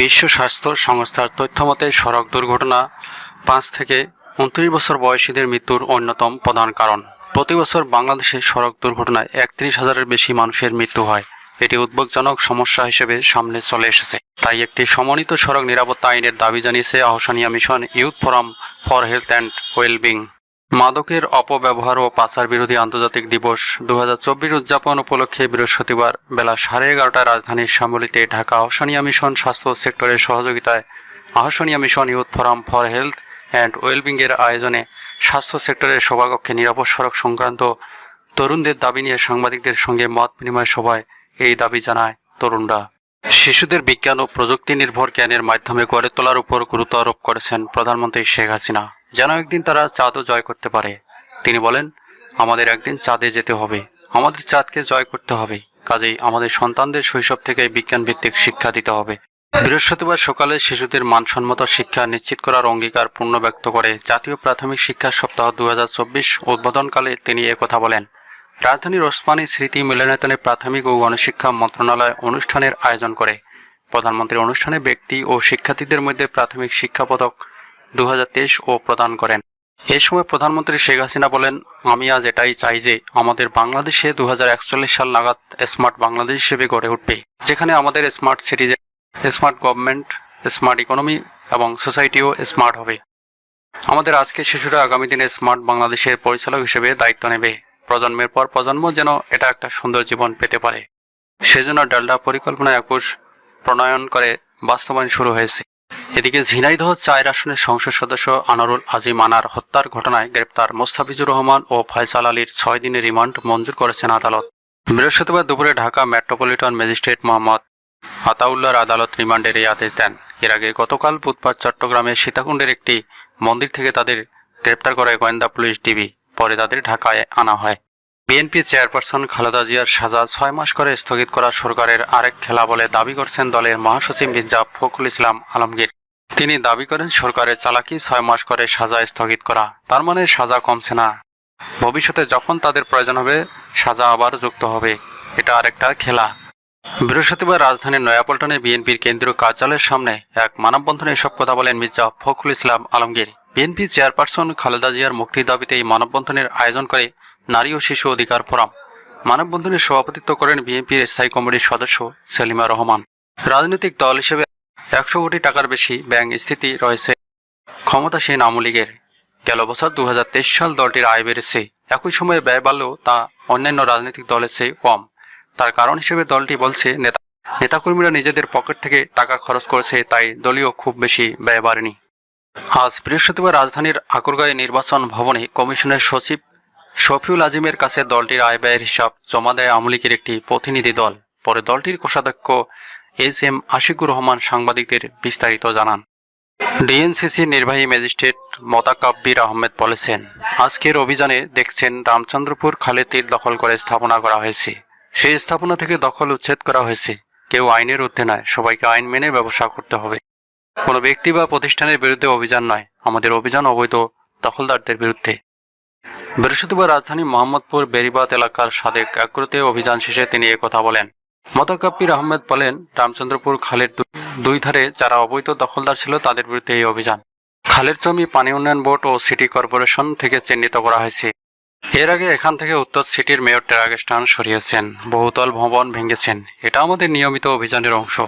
বিশ্ব স্বাস্থ্য সংস্থার তথ্যমতে, সড়ক দুর্ঘটনা পাঁচ থেকে উনত্রিশ বছর বয়সীদের মৃত্যুর অন্যতম প্রধান কারণ। প্রতি বছর বাংলাদেশে সড়ক দুর্ঘটনায় একত্রিশ হাজারের বেশি মানুষের মৃত্যু হয়। এটি উদ্বেগজনক সমস্যা হিসেবে সামনে চলে এসেছে। তাই একটি সমন্বিত সড়ক নিরাপত্তা আইনের দাবি জানিয়েছে Ahsania Mission Youth Forum for Health and Wellbeing. মাদকের অপব্যবহার ও পাচার বিরোধী আন্তর্জাতিক দিবস দু হাজার চব্বিশ উদযাপন উপলক্ষে বৃহস্পতিবার বেলা সাড়ে এগারোটায় রাজধানীর শ্যামলীতে ঢাকা আহসানিয়া মিশন স্বাস্থ্য সেক্টরের সহযোগিতায় Ahsania Mission Youth Forum for Health and Wellbeing এর আয়োজনে স্বাস্থ্য সেক্টরের সভাকক্ষে নিরাপদ সড়ক সংক্রান্ত তরুণদের দাবি নিয়ে সাংবাদিকদের সঙ্গে মত বিনিময় সভায় এই দাবি জানায় তরুণরা। শিশুদের বিজ্ঞান ও প্রযুক্তি নির্ভর জ্ঞানের মাধ্যমে গড়ে তোলার উপর গুরুত্ব আরোপ করেছেন প্রধানমন্ত্রী শেখ হাসিনা। যেন একদিন তারা চাঁদও জয় করতে পারে। তিনি বলেন, আমাদের একদিন চাঁদে যেতে হবে। আমাদের চাঁদকে জয় করতে হবে। কাজেই আমাদের সন্তানদের শৈশব থেকে বিজ্ঞান ভিত্তিক শিক্ষা দিতে হবে। বৃহস্পতিবার সকালে শিশুদের মানসম্মত শিক্ষা নিশ্চিত করার অঙ্গীকার পূর্ণ ব্যক্ত করে জাতীয় প্রাথমিক শিক্ষা সপ্তাহ দু হাজার চব্বিশ উদ্বোধনকালে তিনি একথা বলেন। রাজধানীর ওসমানী স্মৃতি মিলনায়তনে প্রাথমিক ও গণশিক্ষা মন্ত্রণালয় অনুষ্ঠানের আয়োজন করে। প্রধানমন্ত্রী অনুষ্ঠানে ব্যক্তি ও শিক্ষার্থীদের মধ্যে প্রাথমিক শিক্ষা পদক দু হাজার তেইশ ও প্রদান করেন। এই সময় প্রধানমন্ত্রী শেখ হাসিনা বলেন, আমি আজ এটাই চাই যে আমাদের বাংলাদেশে দু হাজার একচল্লিশ সাল নাগাদ স্মার্ট বাংলাদেশ হিসেবে গড়ে উঠবে, যেখানে আমাদের smart city smart government, smart economy এবং সোসাইটিও স্মার্ট হবে। আমাদের আজকের শিশুরা আগামী দিনে স্মার্ট বাংলাদেশের পরিচালক হিসেবে দায়িত্ব নেবে। প্রজন্মের পর প্রজন্ম যেন এটা একটা সুন্দর জীবন পেতে পারে। সেজন্য ডালডা পরিকল্পনা একুশ প্রণয়ন করে বাস্তবায়ন শুরু হয়েছে। এদিকে ঝিনাইদহ চায়ের আসনের সংসদ সদস্য আনারুল আজিম আনার হত্যার ঘটনায় গ্রেপ্তার মোস্তাফিজুর রহমান ও ফয়সাল আলীর ছয় দিনের রিমান্ড মঞ্জুর করেছেন আদালত। বৃহস্পতিবার দুপুরে ঢাকা মেট্রোপলিটন ম্যাজিস্ট্রেট মোহাম্মদ আতাউল্লাহর আদালত রিমান্ডের এই আদেশ দেন। এর আগে গতকাল বুধবার চট্টগ্রামের সীতাকুণ্ডের একটি মন্দির থেকে তাদের গ্রেপ্তার করে গোয়েন্দা পুলিশ ডিবি, পরে তাদের ঢাকায় আনা হয়। বিএনপি চেয়ারপারসন খালেদা জিয়ার সাজা ছয় মাস করে স্থগিত করা সরকারের আরেক খেলা বলে দাবি করছেন দলের মহাসচিব মির্জা ফখরুল ইসলাম আলমগীর। তিনি দাবি করেন, সরকারের চালাকি ছয় মাস করে সাজা স্থগিত করা। তার মানে সাজা কমছে না। ভবিষ্যতে যখন তাদের প্রয়োজন হবে, সাজা আবার যুক্ত হবে। এটা আরেকটা খেলা। বৃহস্পতিবার রাজধানীর নয়াপল্টনে বিএনপির কেন্দ্রীয় কার্যালয়ের সামনে এক মানববন্ধনে এসব কথা বলেন মির্জা ফখরুল ইসলাম আলমগীর। বিএনপি চেয়ারপারসন খালেদা জিয়ার মুক্তির দাবিতে এই মানববন্ধনের আয়োজন করে নারী ও শিশু অধিকার ফোরাম। মানববন্ধনে সভাপতিত্ব করেন বিএনপির স্থায়ী কমিটির সদস্য সেলিমা রহমান। রাজনৈতিক দল হিসেবে একশো কোটি টাকার বেশি ব্যাংক স্থিতি রয়েছে ক্ষমতাসীন আওয়ামী লীগের। গেল বছর দু হাজার তেইশ সাল দলটির আয় বেড়েছে। একই সময়ে ব্যয় বাড়লেও তা অন্যান্য রাজনৈতিক দলের চেয়ে কম। তার কারণ হিসেবে দলটি বলছে, নেতা নেতাকর্মীরা নিজেদের পকেট থেকে টাকা খরচ করেছে, তাই দলীয় খুব বেশি ব্যয় বাড়েনি। আজ বৃহস্পতিবার রাজধানীর আকুরগাঁয়ে নির্বাচন ভবনে কমিশনের সচিব শফিউল আজিমের কাছে দলটির আয় ব্যয়ের হিসাব জমা দেয় আওয়ামী লীগের একটি প্রতিনিধি দল। পরে দলটির কোষাধ্যক্ষ এস এম আশিকুর রহমান সাংবাদিকদের বিস্তারিত জানান। ডিএনসিসি নির্বাহী ম্যাজিস্ট্রেট মতাকাব্বির আহমেদ বলেছেন, আজকের অভিযানে দেখছেন রামচন্দ্রপুর খালে তীর দখল করে স্থাপনা করা হয়েছে। সেই স্থাপনা থেকে দখল উচ্ছেদ করা হয়েছে। কেউ আইনের ঊর্ধ্বে নয়, সবাইকে আইন মেনে ব্যবসা করতে হবে। কোনো ব্যক্তি বা প্রতিষ্ঠানের বিরুদ্ধে অভিযান নয়, আমাদের অভিযান অবৈধ দখলদারদের বিরুদ্ধে। বৃহস্পতিবার রাজধানী মোহাম্মদপুর বেরিবাদ এলাকার সাদেক একরতে অভিযান শেষে তিনি কথা বলেন। মতাকাব্বির আহমেদ বলেন, রামচন্দ্রপুর খালের দুই ধারে যারা অবৈধ দখলদার ছিল তাদের বিরুদ্ধে এই অভিযান। খালের জমি, পানি উন্নয়ন বোর্ড ও সিটি কর্পোরেশন থেকে চিহ্নিত করা হয়েছে। এর আগে এখান থেকে উত্তর সিটির মেয়র টেরাগেস্টান সরিয়েছেন। বহুতল ভবন ভেঙেছেন। এটা আমাদের নিয়মিত অভিযানের অংশ।